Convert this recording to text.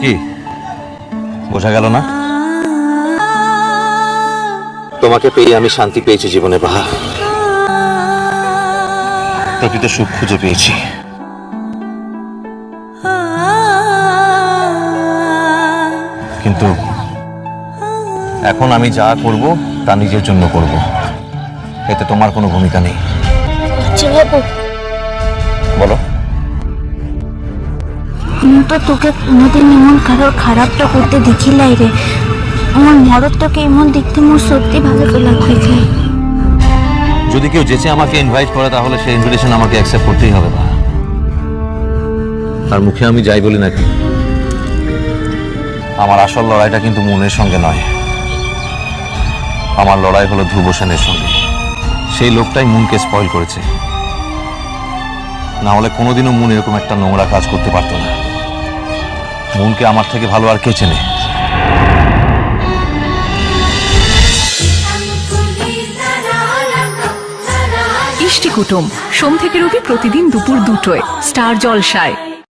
কি? বোঝা গেল না? তোমাকে পেয়ে আমি শান্তি পেয়েছি জীবনে বাহা। প্রকৃত সুখ খুঁজে পেয়েছি। কিন্তু এখন আমি যা করব তা নিজের জন্য করব। এতে তোমার কোনো ভূমিকা নেই। বাবু বলো। আমি তো তোকে কোনোদিন এমন কারোর খারাপটা করতে দেখি দেখিলাই রে। আমার মরদটাকে এমন দেখতে মোর সত্যি ভালো লাগতেছে যদি কেউ যেচে আমাকে ইনভাইট করে, তাহলে সেই ইনভিটেশন আমাকে অ্যাকসেপ্ট করতেই হবে বা আর মুখে আমি যাই বলি নাকি? আমার আসল লড়াইটা কিন্তু মনের সঙ্গে নয়। আমার লড়াই হলো ধ্রুব সেনের সঙ্গে। সেই লোকটাই মুনকে স্পয়েল করেছে। না হলে কোনোদিনও মুন এরকম একটা নোংরা কাজ করতে পারতো না। মুনকে আমার থেকে ভালো আর কে চেনে? ইষ্টি কুটুম, সোম থেকে রবি প্রতিদিন দুপুর দুটোয়, স্টার জলসায়।